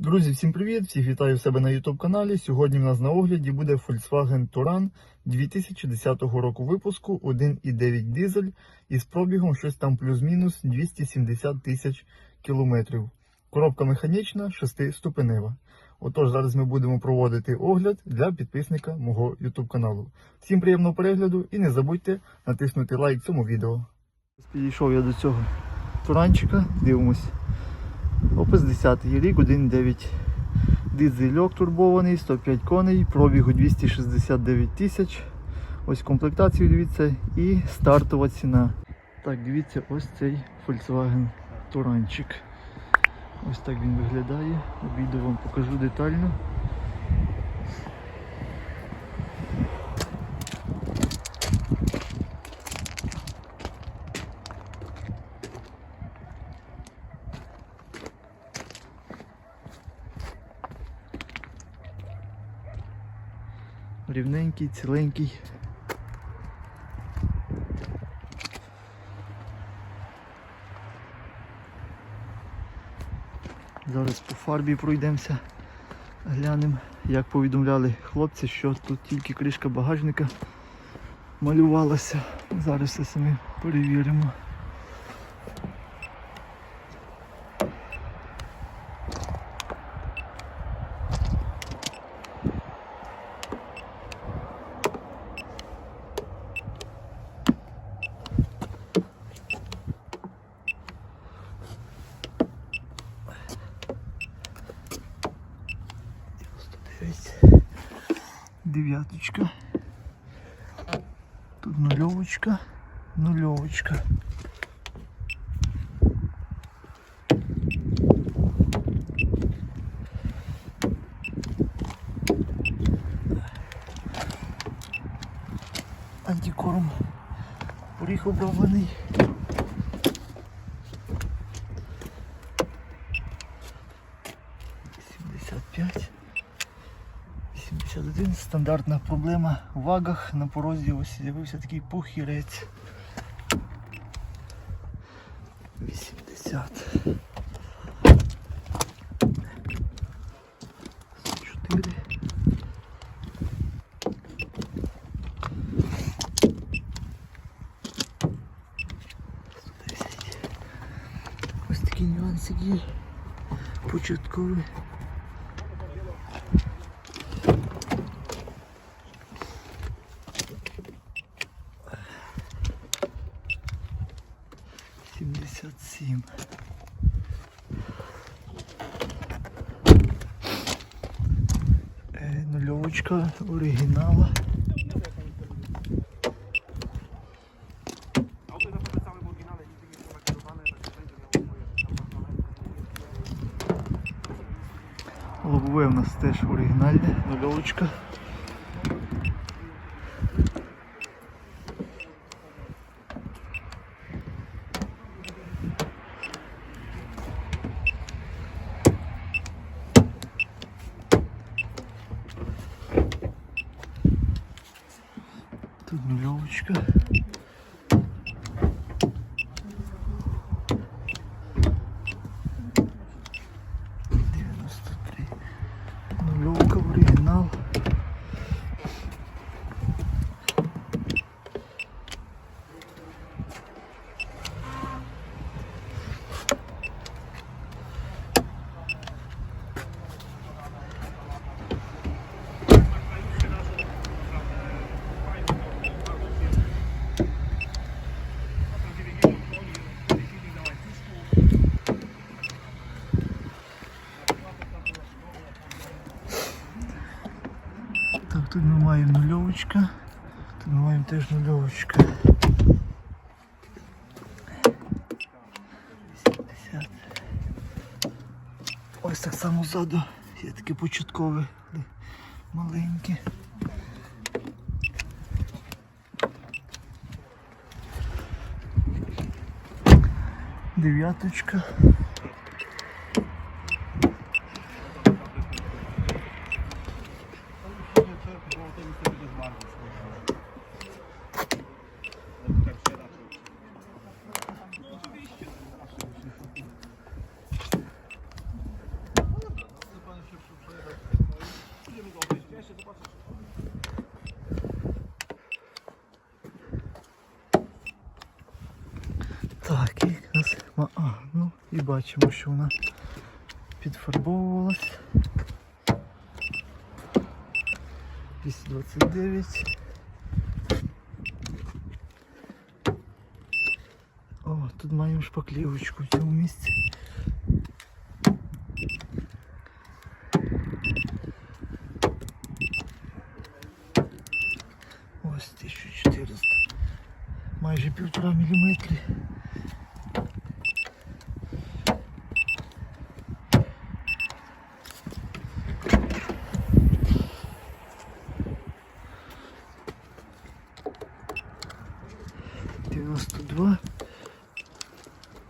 Друзі, всім привіт! Всіх вітаю себе на YouTube каналі. Сьогодні в нас на огляді буде Volkswagen Touran 2010 року випуску 1,9 дизель із пробігом щось там плюс-мінус 270 тисяч кілометрів. Коробка механічна, 6-ступенева. Отож, зараз ми будемо проводити огляд для підписника мого YouTube каналу. Всім приємного перегляду і не забудьте натиснути лайк цьому відео. Підійшов я до цього туранчика, дивимось. Опис 10 рік, 1.9 дизельок турбований, 105 коней, пробігу 269 тисяч. Ось комплектацію дивіться і стартова ціна. Так, дивіться, ось цей Volkswagen Туранчик. Ось так він виглядає. Обійду вам покажу детально. Рівненький, ціленький. Зараз по фарбі пройдемося, глянемо, як повідомляли хлопці, що тут тільки кришка багажника малювалася. Зараз все самі перевіримо. Дев'яточка. Тут нульовочка, нульовочка. Антикорм поріг оброблений. Стандартна проблема в вагах на порозі ось з'явився такий похірець. 80. 4. Ось такі нюансики. Початкові. Moje оригінала. Лобове у нас теж оригінальне, нульовочка. Тут Так, маємо нульовочка. Тут ми маємо теж нульовочка. 80. Ось так само ззаду є таке початкове де маленьке. Дев'яточка. Бачимо, що вона підфарбовувалась. 229. О, тут маємо шпаклівочку в цьому місці. Ось 1400. Майже півтора міліметри.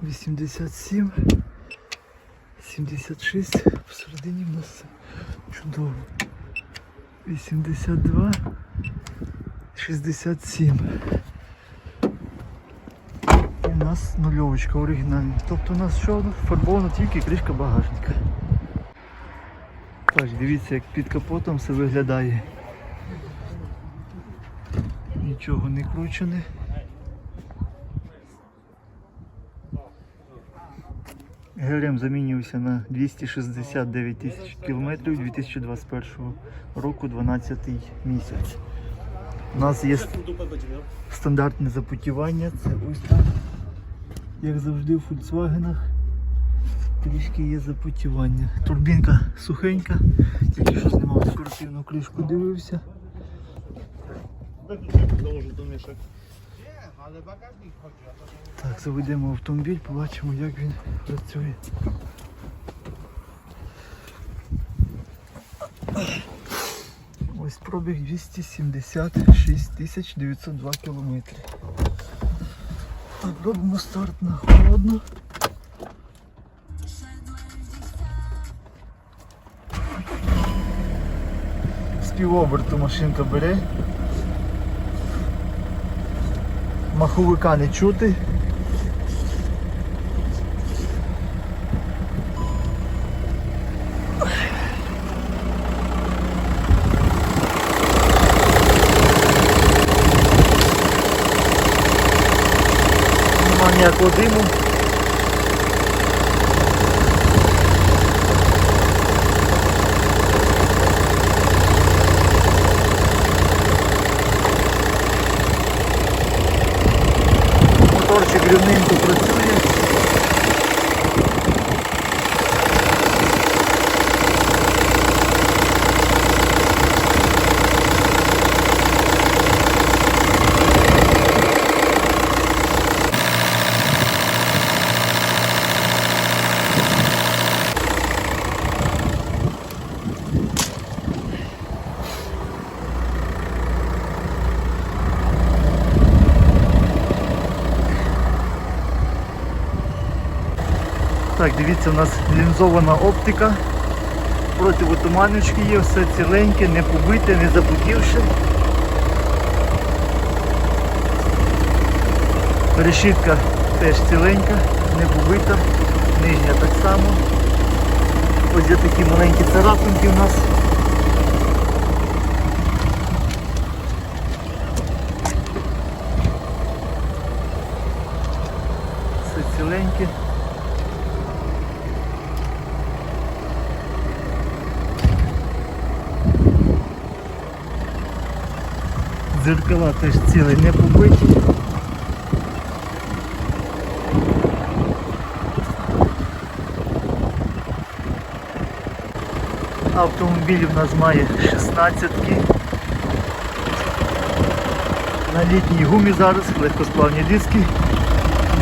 87, 76, всередині в нас чудово. 82, 67. І в нас нульовочка оригінальна. Тобто у нас що фарбована тільки кришка багажника. Тож, дивіться, як під капотом все виглядає. Нічого не кручене. ГРМ замінювався на 269 тисяч кілометрів 2021 року, 12 місяць. У нас є стандартне запутівання, це ось так. Як завжди в Volkswagen трішки є запутівання. Турбінка сухенька, тільки що знімав спортивну кришку, дивився. Dołożył do mieszek. Так, заведемо автомобіль, побачимо, як він працює. Ось пробіг 276 тисяч 902 кілометри. Так, робимо старт на холодно. З півоберту машинка бере. Маховика не чути. Ніякого диму. Моторчик рівненько працює. Так, дивіться, у нас лінзована оптика. Противотуманочки є, все ціленьке, не побите, не запутівши. Решітка теж ціленька, не побита, нижня так само. Ось є такі маленькі царапинки у нас. Все ціленьке. Дзеркала теж цілі не побиті. Автомобіль у нас має 16 На літній гумі зараз легкосплавні диски,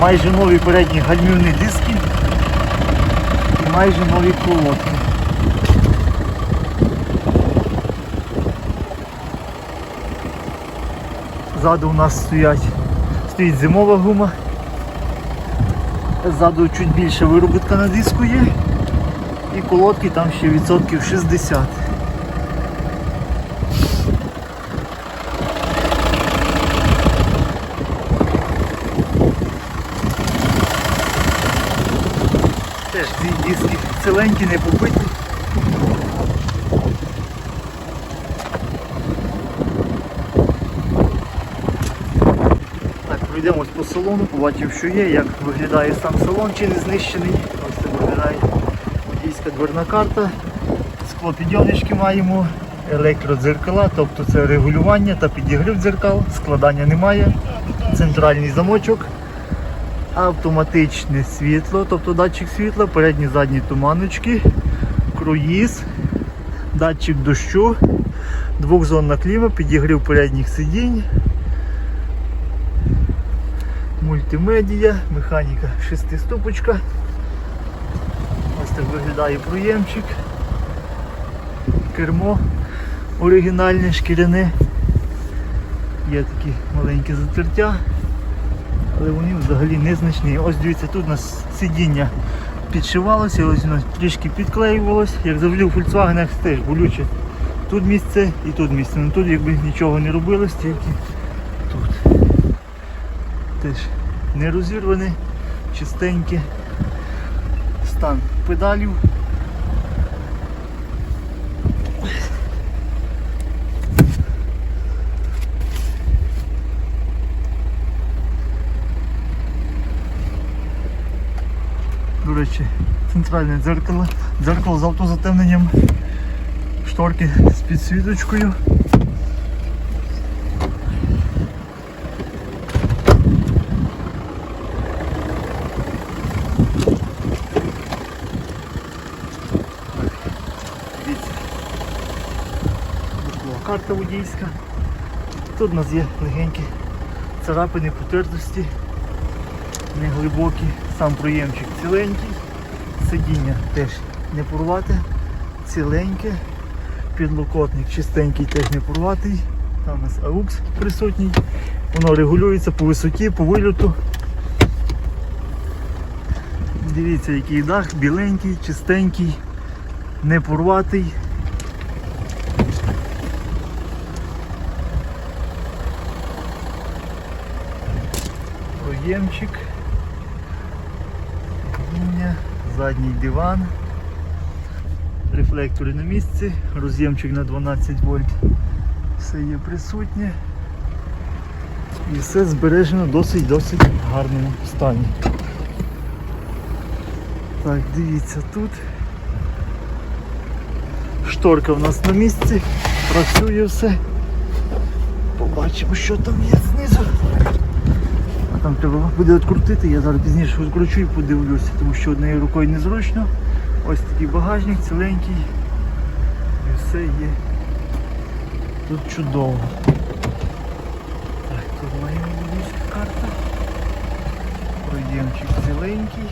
майже нові передні гальмівні диски і майже нові колодки. Ззаду у нас стоять, стоїть зимова гума. Ззаду чуть більше виробітка на диску є. І колодки там ще відсотків 60. Теж ці диски ціленькі, не побиті. Так, Пройдемось по салону, побачив, що є, як виглядає сам салон, чи не знищений. Ось це виглядає водійська дверна карта. Склопідйомнички маємо, електродзеркала, тобто це регулювання та підігрів дзеркал, складання немає, центральний замочок, автоматичне світло, тобто датчик світла, передні задні туманочки, круїз, датчик дощу, двохзонна кліма, підігрів передніх сидінь, мультимедія, механіка шестиступочка. Ось так виглядає проємчик кермо оригінальне, шкіряне. Є такі маленькі затертя, але вони взагалі незначні. Ось дивіться, тут у нас сидіння підшивалося, ось воно трішки підклеювалося. Як завжди у Volkswagen теж болюче. Тут місце і тут місце. Ну тут якби нічого не робилось, тільки. Теж не чистеньке. Стан педалів. До речі, центральне дзеркало, дзеркало з автозатемненням, шторки з підсвіточкою. Дивіться. Бокова карта водійська. Тут у нас є легенькі царапини, потертості не глибокі, сам проємчик ціленький, сидіння теж не порвате, ціленьке, підлокотник чистенький, теж не порватий. Там у нас AUX присутній. Воно регулюється по висоті, по вильоту. Дивіться, який дах, біленький, чистенький, не порватий. Проємчик. Сидіння, задній диван, рефлектори на місці, роз'ємчик на 12 вольт. Все є присутнє. І все збережено досить-досить гарному стані. Так, дивіться тут. Шторка в нас на місці, працює все. Побачимо, що там є знизу. Там треба буде відкрутити, я зараз пізніше відкручу і подивлюся, тому що однією рукою незручно. Ось такий багажник ціленький. І все є. Тут чудово. Так, тут маємо водійська карта. Проємчик ціленький.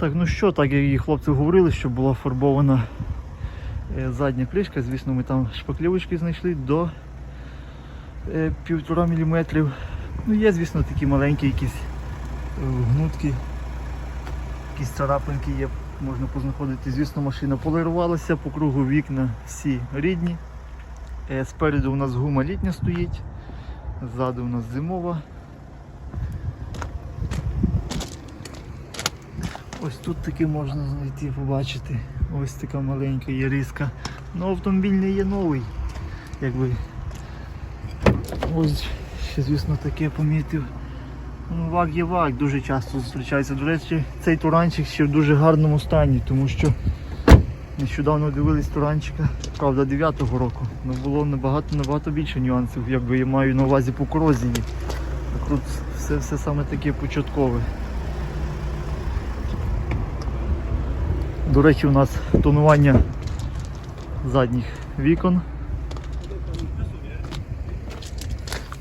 Так, ну що, так як і хлопці говорили, що була фарбована задня кришка, звісно, ми там шпаклівочки знайшли до е, півтора міліметрів. Ну є, звісно, такі маленькі якісь е, гнутки, якісь царапинки є, можна познаходити. Звісно, машина полирувалася, по кругу вікна всі рідні. Е, Спереду у нас гума літня стоїть, ззаду у нас зимова. Ось тут таки можна знайти, побачити. Ось така маленька є риска. Ну автомобіль не є новий. Якби. Ось ще звісно таке помітив. Ну, вак є вак, дуже часто зустрічається. До речі, цей туранчик ще в дуже гарному стані, тому що нещодавно дивились туранчика, правда, 9-го року. але було набагато набагато більше нюансів, якби я маю на увазі по корозії. Тут все, все саме таке початкове. До речі, у нас тонування задніх вікон.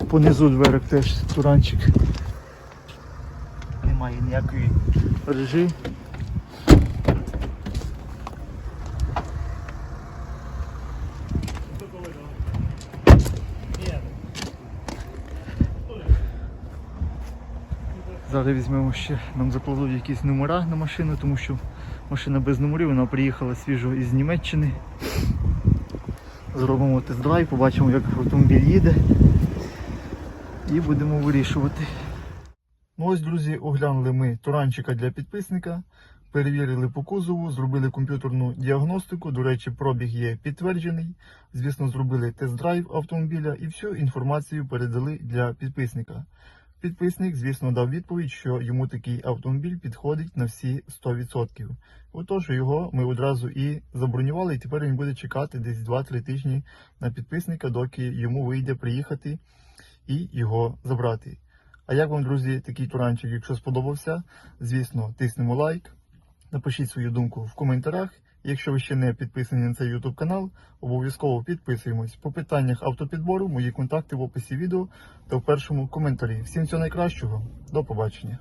Понизу дверок теж туранчик. Немає ніякої режи. Зараз візьмемо ще, нам закладуть якісь номера на машину, тому що машина без номерів, вона приїхала свіжо із Німеччини. Зробимо тест-драйв, побачимо, як автомобіль їде. І будемо вирішувати. Ну ось, друзі, оглянули ми туранчика для підписника. перевірили по кузову, зробили комп'ютерну діагностику. До речі, пробіг є підтверджений. Звісно, зробили тест-драйв автомобіля і всю інформацію передали для підписника. Підписник, звісно, дав відповідь, що йому такий автомобіль підходить на всі 100%. Отож, його ми одразу і забронювали, і тепер він буде чекати десь 2-3 тижні на підписника, доки йому вийде приїхати і його забрати. А як вам, друзі, такий туранчик? Якщо сподобався, звісно, тиснемо лайк, напишіть свою думку в коментарях. Якщо ви ще не підписані на цей YouTube канал, обов'язково підписуємось. По питаннях автопідбору мої контакти в описі відео та в першому коментарі. Всім всього найкращого, до побачення.